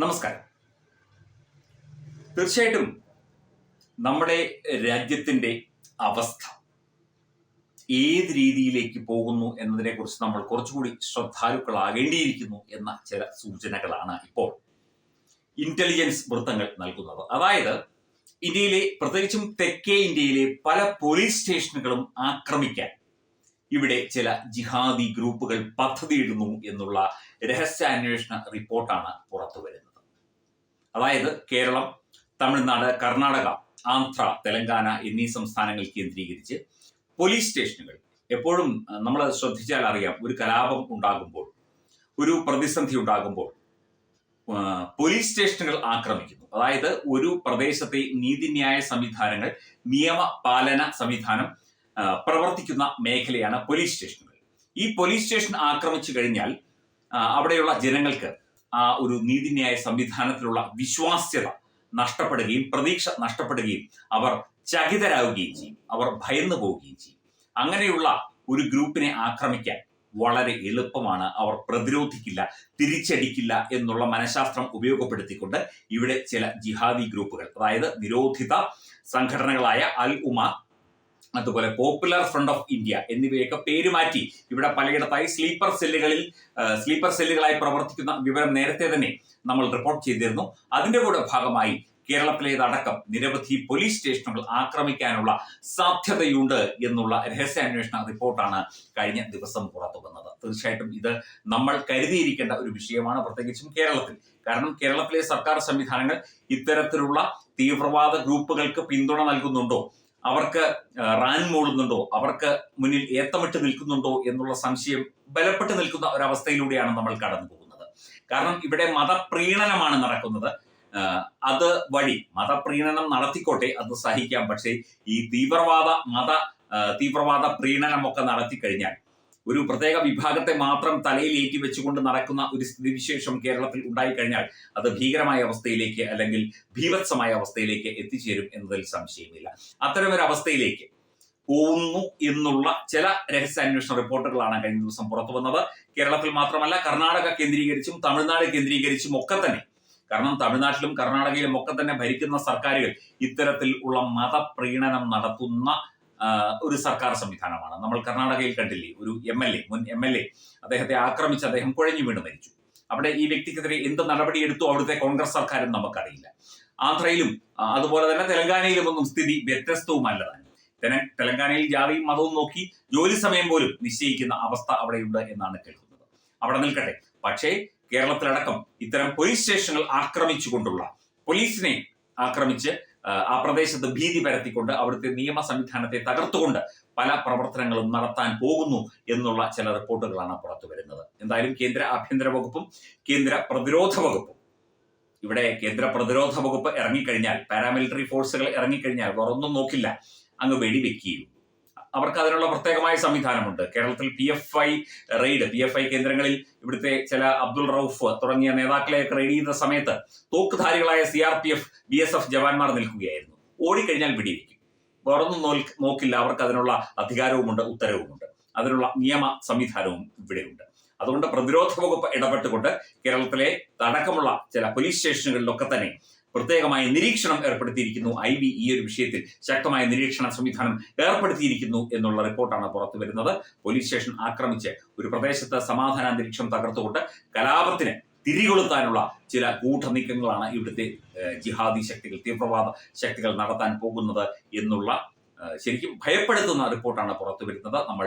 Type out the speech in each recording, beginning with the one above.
നമസ്കാരം. തീർച്ചയായിട്ടും നമ്മുടെ രാജ്യത്തിന്റെ അവസ്ഥ ഏത് രീതിയിലേക്ക് പോകുന്നു എന്നതിനെ കുറിച്ച് നമ്മൾ കുറച്ചുകൂടി ശ്രദ്ധാലുക്കളാകേണ്ടിയിരിക്കുന്നു എന്ന ചില സൂചനകളാണ് ഇപ്പോൾ ഇന്റലിജൻസ് വൃത്തങ്ങൾ നൽകുന്നത്. അതായത് ഇന്ത്യയിലെ പ്രത്യേകിച്ചും തെക്കേ ഇന്ത്യയിലെ പല പോലീസ് സ്റ്റേഷനുകളും ആക്രമിക്കാൻ ഇവിടെ ചില ജിഹാദി ഗ്രൂപ്പുകൾ പദ്ധതിയിടുന്നു എന്നുള്ള രഹസ്യാന്വേഷണ റിപ്പോർട്ടാണ് പുറത്തു വരുന്നത് അതായത് കേരളം തമിഴ്നാട് കർണാടക ആന്ധ്ര തെലങ്കാന എന്നീ സംസ്ഥാനങ്ങൾ കേന്ദ്രീകരിച്ച് പോലീസ് സ്റ്റേഷനുകൾ എപ്പോഴും നമ്മൾ ശ്രദ്ധിച്ചാൽ അറിയാം ഒരു കലാപം ഉണ്ടാകുമ്പോൾ ഒരു പ്രതിസന്ധി ഉണ്ടാകുമ്പോൾ പോലീസ് സ്റ്റേഷനുകൾ ആക്രമിക്കുന്നു. അതായത് ഒരു പ്രദേശത്തെ നീതിന്യായ സംവിധാനങ്ങൾ നിയമപാലന സംവിധാനം പ്രവർത്തിക്കുന്ന മേഖലയാണ് പോലീസ് സ്റ്റേഷനുകൾ ഈ പോലീസ് സ്റ്റേഷൻ ആക്രമിച്ചു കഴിഞ്ഞാൽ അവിടെയുള്ള ജനങ്ങൾക്ക് ആ ഒരു നീതിന്യായ സംവിധാനത്തിലുള്ള വിശ്വാസ്യത നഷ്ടപ്പെടുകയും പ്രതീക്ഷ നഷ്ടപ്പെടുകയും അവർ ചകിതരാകുകയും ചെയ്യും. അവർ ഭയന്നു പോവുകയും ചെയ്യും. അങ്ങനെയുള്ള ഒരു ഗ്രൂപ്പിനെ ആക്രമിക്കാൻ വളരെ എളുപ്പമാണ്. അവർ പ്രതിരോധിക്കില്ല തിരിച്ചടിക്കില്ല എന്നുള്ള മനഃശാസ്ത്രം ഉപയോഗപ്പെടുത്തിക്കൊണ്ട് ഇവിടെ ചില ജിഹാദി ഗ്രൂപ്പുകൾ അതായത് നിരോധിത സംഘടനകളായ അൽ ഉമ അതുപോലെ പോപ്പുലർ ഫ്രണ്ട് ഓഫ് ഇന്ത്യ എന്നിവയൊക്കെ പേര് മാറ്റി ഇവിടെ പലയിടത്തായി സ്ലീപ്പർ സെല്ലുകളിൽ സ്ലീപ്പർ സെല്ലുകളായി പ്രവർത്തിക്കുന്ന വിവരം നേരത്തെ തന്നെ നമ്മൾ റിപ്പോർട്ട് ചെയ്തിരുന്നു. അതിന്റെ കൂടെ ഭാഗമായി കേരളത്തിലേതടക്കം നിരവധി പോലീസ് സ്റ്റേഷനുകൾ ആക്രമിക്കാനുള്ള സാധ്യതയുണ്ട് എന്നുള്ള രഹസ്യാന്വേഷണ റിപ്പോർട്ടാണ് കഴിഞ്ഞ ദിവസം പുറത്തു വന്നത് തീർച്ചയായിട്ടും ഇത് നമ്മൾ കരുതിയിരിക്കേണ്ട ഒരു വിഷയമാണ് പ്രത്യേകിച്ചും കേരളത്തിൽ. കാരണം കേരളത്തിലെ സർക്കാർ സംവിധാനങ്ങൾ ഇത്തരത്തിലുള്ള തീവ്രവാദ ഗ്രൂപ്പുകൾക്ക് പിന്തുണ നൽകുന്നുണ്ടോ? അവർക്ക് റാൻ മൂളുന്നുണ്ടോ? അവർക്ക് മുന്നിൽ ഏത്തമിട്ട് നിൽക്കുന്നുണ്ടോ എന്നുള്ള സംശയം ബലപ്പെട്ട് നിൽക്കുന്ന ഒരവസ്ഥയിലൂടെയാണ് നമ്മൾ കടന്നു പോകുന്നത്. കാരണം ഇവിടെ മതപ്രീണനമാണ് നടക്കുന്നത്. അത് വഴി മതപ്രീണനം നടത്തിക്കോട്ടെ അത് സഹിക്കാം. പക്ഷേ ഈ തീവ്രവാദ മത തീവ്രവാദ പ്രീണനമൊക്കെ നടത്തിക്കഴിഞ്ഞാൽ ഒരു പ്രത്യേക വിഭാഗത്തെ മാത്രം തലയിൽ ഏറ്റി വെച്ചുകൊണ്ട് നടക്കുന്ന ഒരു സ്ഥിതിവിശേഷം കേരളത്തിൽ ഉണ്ടായിക്കഴിഞ്ഞാൽ അത് ഭീകരമായ അവസ്ഥയിലേക്ക് അല്ലെങ്കിൽ ഭീഭത്സമായ അവസ്ഥയിലേക്ക് എത്തിച്ചേരും എന്നതിൽ സംശയമില്ല. അത്തരമൊരു അവസ്ഥയിലേക്ക് പോകുന്നു എന്നുള്ള ചില രഹസ്യാന്വേഷണ റിപ്പോർട്ടുകളാണ് കഴിഞ്ഞ ദിവസം പുറത്തു വന്നത്. കേരളത്തിൽ മാത്രമല്ല കർണാടക കേന്ദ്രീകരിച്ചും തമിഴ്നാട് കേന്ദ്രീകരിച്ചും ഒക്കെ തന്നെ കാരണം തമിഴ്നാട്ടിലും കർണാടകയിലും ഒക്കെ തന്നെ ഭരിക്കുന്ന സർക്കാരുകൾ ഇത്തരത്തിൽ ഉള്ള മതപ്രീണനം നടത്തുന്ന ഒരു സർക്കാർ സംവിധാനമാണ്. നമ്മൾ കർണാടകയിൽ കണ്ടില്ലേ ഒരു എം എൽ എ മുൻ എം എൽ എ അദ്ദേഹത്തെ ആക്രമിച്ച് അദ്ദേഹം കുഴഞ്ഞു വീണ് മരിച്ചു. അവിടെ ഈ വ്യക്തിക്കെതിരെ എന്ത് നടപടിയെടുത്തു അവിടുത്തെ കോൺഗ്രസ് സർക്കാരും നമുക്കറിയില്ല. ആന്ധ്രയിലും അതുപോലെ തന്നെ തെലങ്കാനയിലും ഒന്നും സ്ഥിതി വ്യത്യസ്തവുമല്ലതാണ് തന്നെ തെലങ്കാനയിൽ ജാതിയും മതവും നോക്കി ജോലി സമയം പോലും നിശ്ചയിക്കുന്ന അവസ്ഥ അവിടെയുണ്ട് എന്നാണ് കേൾക്കുന്നത്. അവിടെ നിൽക്കട്ടെ. പക്ഷേ കേരളത്തിലടക്കം ഇത്തരം പോലീസ് സ്റ്റേഷനുകൾ ആക്രമിച്ചുകൊണ്ടുള്ള പോലീസിനെ ആക്രമിച്ച് ആ, പ്രദേശത്ത് ഭീതി പരത്തിക്കൊണ്ട് അവിടുത്തെ നിയമ സംവിധാനത്തെ തകർത്തുകൊണ്ട് പല പ്രവർത്തനങ്ങളും നടത്താൻ പോകുന്നു എന്നുള്ള ചില റിപ്പോർട്ടുകളാണ് പുറത്തു വരുന്നത്. എന്തായാലും കേന്ദ്ര ആഭ്യന്തര വകുപ്പും കേന്ദ്ര പ്രതിരോധ വകുപ്പും ഇവിടെ കേന്ദ്ര പ്രതിരോധ വകുപ്പ് ഇറങ്ങിക്കഴിഞ്ഞാൽ പാരാമിലിറ്ററി ഫോഴ്സുകൾ ഇറങ്ങിക്കഴിഞ്ഞാൽ വേറൊന്നും നോക്കില്ല. അങ്ങ് വെടിവെക്കുകയും അവർക്ക് അതിനുള്ള പ്രത്യേകമായ സംവിധാനമുണ്ട്. കേരളത്തിൽ P F I raid P F I കേന്ദ്രങ്ങളിൽ ഇവിടുത്തെ ചില അബ്ദുൾ റൌഫ് തുടങ്ങിയ നേതാക്കളെയൊക്കെ റെയ്ഡ് ചെയ്യുന്ന സമയത്ത് തോക്കുധാരികളായ C R P F B S F ജവാന്മാർ നിൽക്കുകയായിരുന്നു. ഓടിക്കഴിഞ്ഞാൽ പിടിയിരിക്കും. വേറൊന്നും നോക്കില്ല. അവർക്ക് അതിനുള്ള അധികാരവുമുണ്ട് ഉത്തരവുമുണ്ട്. അതിനുള്ള നിയമ സംവിധാനവും ഇവിടെയുണ്ട്. അതുകൊണ്ട് പ്രതിരോധ വകുപ്പ് ഇടപെട്ടുകൊണ്ട് കേരളത്തിലെ അടക്കമുള്ള ചില പോലീസ് സ്റ്റേഷനുകളിലൊക്കെ തന്നെ പ്രത്യേകമായ നിരീക്ഷണം ഏർപ്പെടുത്തിയിരിക്കുന്നു. ഐ ബി ഈ ഒരു വിഷയത്തിൽ ശക്തമായ നിരീക്ഷണ സംവിധാനം ഏർപ്പെടുത്തിയിരിക്കുന്നു എന്നുള്ള റിപ്പോർട്ടാണ് പുറത്തു വരുന്നത്. പോലീസ് സ്റ്റേഷൻ ആക്രമിച്ച് ഒരു പ്രദേശത്ത് സമാധാന അന്തരീക്ഷം തകർത്തുകൊണ്ട് കലാപത്തിന് തിരികൊളുത്താനുള്ള ചില കൂട്ടനീക്കങ്ങളാണ് ഇവിടുത്തെ ജിഹാദി ശക്തികൾ തീവ്രവാദ ശക്തികൾ നടത്താൻ പോകുന്നത് എന്നുള്ള ശരിക്കും ഭയപ്പെടുത്തുന്ന റിപ്പോർട്ടാണ് പുറത്തു വരുന്നത്. നമ്മൾ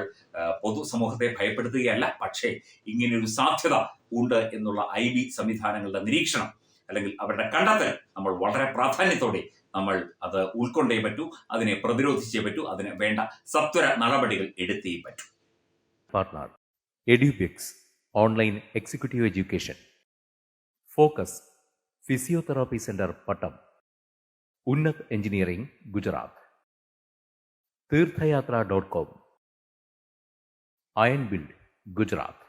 പൊതുസമൂഹത്തെ ഭയപ്പെടുത്തുകയല്ല പക്ഷേ ഇങ്ങനെയൊരു സാധ്യത ഉണ്ട് എന്നുള്ള ഐ ബി സംവിധാനങ്ങളുടെ നിരീക്ഷണം അല്ലെങ്കിൽ അവരുടെ കണ്ടെത്തൽ നമ്മൾ വളരെ പ്രാധാന്യത്തോടെ നമ്മൾ അത് ഉൾക്കൊണ്ടേ പറ്റൂ അതിനെ പ്രതിരോധിച്ചേ പറ്റൂ അതിന് വേണ്ട സത്വര നടപടികൾ എടുത്തേ പറ്റൂ. Edubix online executive education focus physiotherapy centre Pattom Unnat engineering Gujarat Tirthayatra dot com iron build Gujarat